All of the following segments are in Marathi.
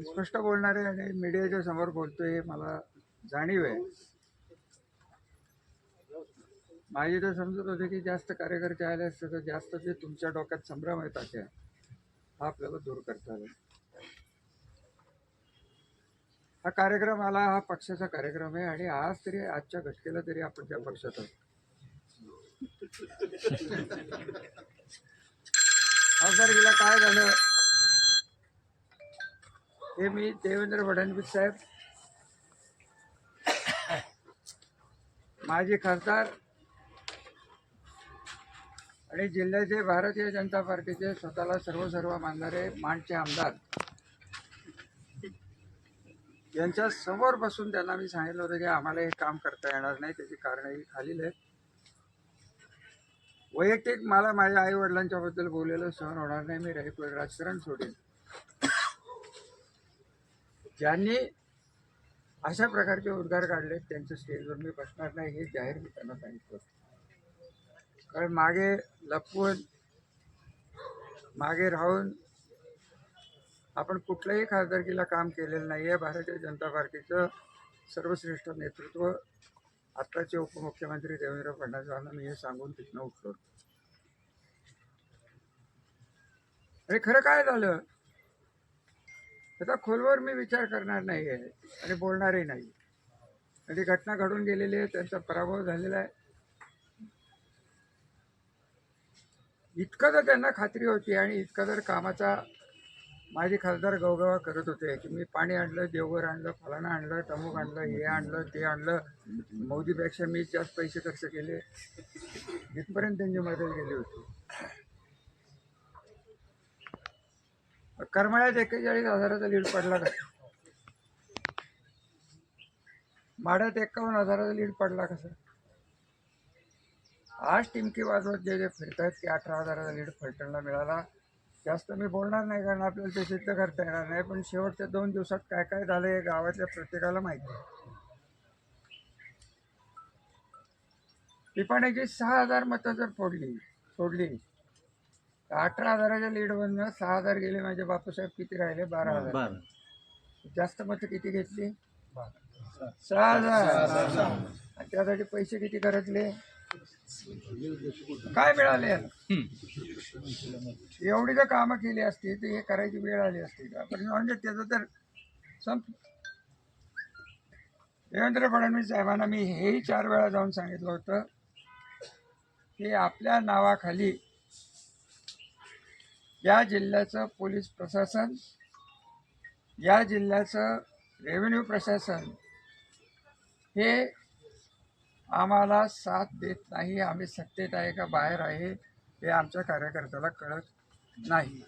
मी स्पष्ट बोलणारे आणि मीडियाच्या समोर बोलतोय हे मला जाणीव आहे. माझी तर समजत होते की जास्त कार्यकर्ते आले असते तर जास्त जे तुमच्या डोक्यात संभ्रम येतात त्या हा आपल्याला दूर करता आला. हा कार्यक्रम आला हा पक्षाचा कार्यक्रम आहे आणि आज तरी आजच्या घटकेला तरी आपण त्या पक्षात आहोत. खासदारकीला काय झालं? हे मी देवेंद्र फडणवीस साहेब. माजी खासदार आणि जिल्ह्याचे भारतीय जनता पार्टीचे स्वतःला सर्व सर्व मानणारे मानचे आमदार. यांच्या समोर बसून त्यांना मी सांगितलं होतं की आम्हाला हे काम करता येणार नाही त्याची कारणं ही खालील आहेत. वैयक्तिक मला माझ्या आईवडिलांच्याबद्दल बोललेलं सहन होणार नाही मी राही राजकारण सोडेन. ज्यांनी अशा प्रकारचे उद्गार काढले त्यांच्या स्टेजवर मी बसणार नाही हे जाहीर मी त्यांना सांगितलं कारण मागे लपवून मागे राहून आपण कुठल्याही खासदारकीला काम केलेलं नाही आहे भारतीय जनता पार्टीचं सर्वश्रेष्ठ नेतृत्व आत्ताचे उपमुख्यमंत्री देवेंद्र फडणवीसांना मी हे सांगून तिथनं उठलो आणि खरं काय झालं? त्याचा खोलवर मी विचार करणार नाही आहे आणि बोलणारही नाही. आणि घटना घडून गेलेली आहे त्यांचा पराभव झालेला आहे. इतकं तर त्यांना खात्री होती आणि इतकं तर कामाचा माझे खासदार गवगवा करत होते की मी पाणी आणलं देवघर आणलं फलाना आणलं तमुक आणलं हे आणलं ते आणलं. मोदीपेक्षा मी जास्त पैसे खर्च केले. इथपर्यंत त्यांची मदत गेली होती. करमाळ्यात एक्केचाळीस हजाराचा लीड पडला का? माड्यात एक्कावन्न हजाराचा लीड पडला कसा आज टिमकी वाजवत जे जे फिरतायत की अठरा हजाराचा लीड फलटणला मिळाला. जास्त मी बोलणार नाही कारण आपल्याला ते सिद्ध करता येणार नाही पण शेवटच्या दोन दिवसात काय काय झालं हे गावातल्या प्रत्येकाला माहिती आहे. टिपाण्याची सहा हजार मतं जर फोडली सोडली अठरा हजाराच्या लीडमधनं सहा हजार गेले माझे बापूसाहेब किती राहिले? बारा हजार. बरं. जास्त मतं किती घेतली? सहा हजार. आणि त्यासाठी पैसे किती खर्चले काय मिळाले? एवढी जर कामं केली असती तर हे करायची वेळ आली असती. का पण म्हणजे त्याचं तर संप देवेंद्र फडणवीस साहेबांना मी हेही चार वेळा जाऊन सांगितलं होतं की आपल्या नावाखाली या जिल्ह्याचं पोलीस प्रशासन या जिल्ह्याचं रेव्हेन्यू प्रशासन हे आम्हाला साथ देत नाही. आम्ही सत्तेत आहे का बाहेर आहे हे आमच्या कार्यकर्त्याला कळत नाही.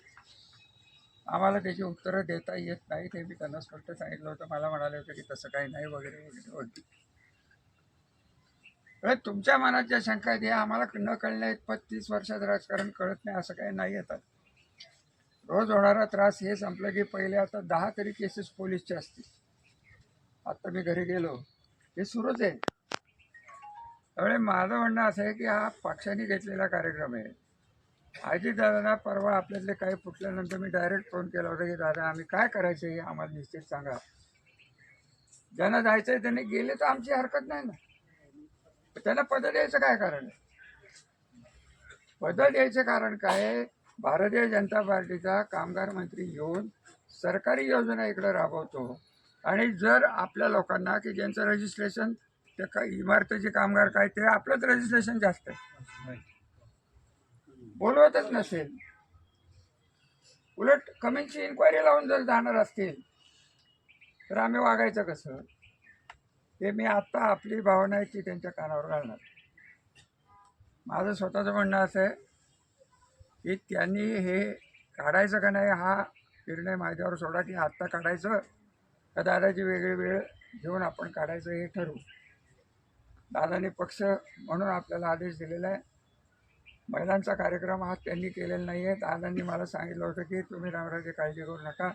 आम्हाला त्याची उत्तरं देता येत नाही. ते मी त्यांना स्पष्ट सांगितलं होतं. मला म्हणाले होते की तसं काही नाही वगैरे वगैरे वगैरे तुमच्या मनात ज्या शंका आहेत हे आम्हाला न कळण्या इतपत तीस वर्षात राजकारण कळत नाही. असं काही नाही येतात. रोज होणारा त्रास हे संपलं की पहिले आता दहा तरी केसेस पोलीसचे असतील. आता मी घरी गेलो हे सुरूच आहे. त्यामुळे माझं म्हणणं असं आहे की हा पक्षाने घेतलेला कार्यक्रम आहे. आजी दादांना परवा आपल्यातले काही फुटल्यानंतर मी डायरेक्ट फोन केला होता की दादा आम्ही काय करायचं हे आम्हाला निश्चित सांगा. ज्यांना जायचं आहे त्यांनी गेले तर आमची हरकत नाही ना. त्यांना पद द्यायचं काय कारण आहे? पद द्यायचं कारण काय आहे? भारतीय जनता पार्टीचा कामगार मंत्री येऊन सरकारी योजना इकडं राबवतो. आणि जर आपल्या लोकांना की ज्यांचं रजिस्ट्रेशन ते काही इमारतीचे कामगार काय ते आपलंच रजिस्ट्रेशन जास्त आहे. बोलवतच नसेल. उलट कमीची इन्क्वायरी लावून जर जाणार असतील तर आम्ही वागायचं कसं? हे मी आत्ता आपली भावना आहे ती त्यांच्या कानावर घालणार. माझं स्वतःचं म्हणणं असं आहे की त्यांनी हे काढायचं का नाही हा निर्णय माझ्यावर सोडा की आत्ता काढायचं का दादाची वेगळी वेळ घेऊन आपण काढायचं हे ठरवू. दादाने पक्ष म्हणून आपल्याला आदेश दिलेला आहे. महिलांचा कार्यक्रम हा त्यांनी केलेला नाही आहे. दादांनी मला सांगितलं होतं की तुम्ही रामराजे काळजी करू नका.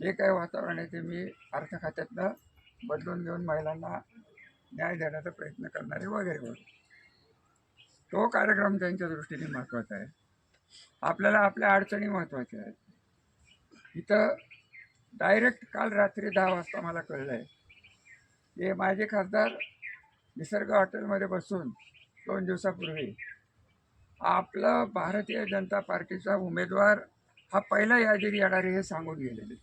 जे काही वातावरण आहे ते मी अर्थ खात्यातनं बदलून घेऊन महिलांना न्याय देण्याचा प्रयत्न करणारे वगैरे वगैरे. तो कार्यक्रम त्यांच्या दृष्टीने महत्त्वाचा आहे. आपल्याला आपल्या अडचणी महत्त्वाच्या आहेत. इथं डायरेक्ट काल रात्री दहा वाजता मला कळलं आहे हे माझे खासदार निसर्ग हॉटेलमध्ये बसून दोन दिवसापूर्वी आपला भारतीय जनता पार्टीचा उमेदवार हा पहिला यादीत येणार हे सांगून गेलेले.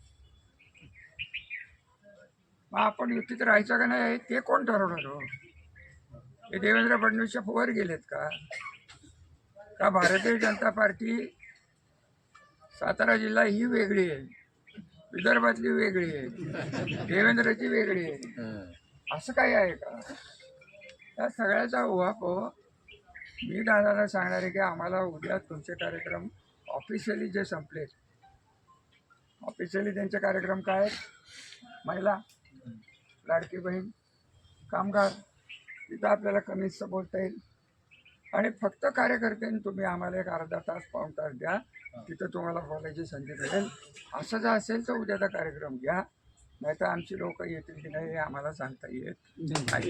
मग आपण युतीत राहायचं का नाही? ते कोण ठरवणार हो? हे देवेंद्र फडणवीसच्या फुवर गेलेत का? का भारतीय जनता पार्टी सातारा जिल्हा ही वेगळी आहे? विदर्भातली वेगळी आहे? देवेंद्रची वेगळी आहे? असं काही आहे का? या सगळ्याचा उहापो मी दादाला सांगणार आहे की आम्हाला उद्या तुमचे कार्यक्रम ऑफिशियली जे संपलेत ऑफिशियली त्यांचे कार्यक्रम काय आहेत? महिला लाडकी बहीण कामगार तिथं आपल्याला कमीच बोलता येईल. आणि फक्त कार्यकर्त्यांनी तुम्ही आम्हाला एक अर्धा तास पाऊण तास द्या. तिथं तुम्हाला बोलायची संधी मिळेल. असं जर असेल तर उद्याचा कार्यक्रम घ्या. नाही तर आमची लोक येतील की नाही हे आम्हाला सांगता येत नाही.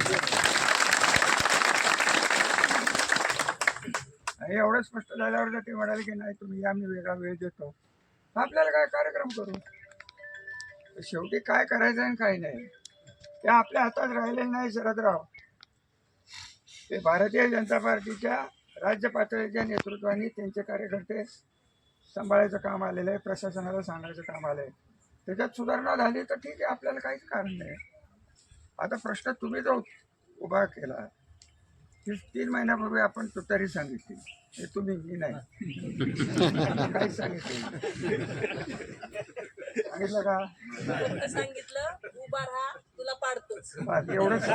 एवढं स्पष्ट झाल्यावर जर ते म्हणाले की नाही तुम्ही या वेगळा वेळ देतो. आपल्याला काय कार्यक्रम करू? शेवटी काय करायचं आणि काय नाही? ते आपल्या हातात राहिलेलं नाही शरदराव. ते भारतीय जनता पार्टीच्या राज्य पातळीच्या नेतृत्वाने त्यांचे कार्यकर्ते सांभाळायचं काम आलेलं आहे प्रशासनाला सांगायचं काम आलं आहे त्याच्यात सुधारणा झाली तर ठीक आहे आपल्याला काहीच कारण नाही. आता प्रश्न तुम्ही जो उभा केला ती तीन महिन्यापूर्वी आपण तुतारी सांगितली. हे तुम्ही मी नाही. काहीच सांगितलं सांगितलं का? सांगितलं उभा राहा तुला पाडतोच. बस एवढंच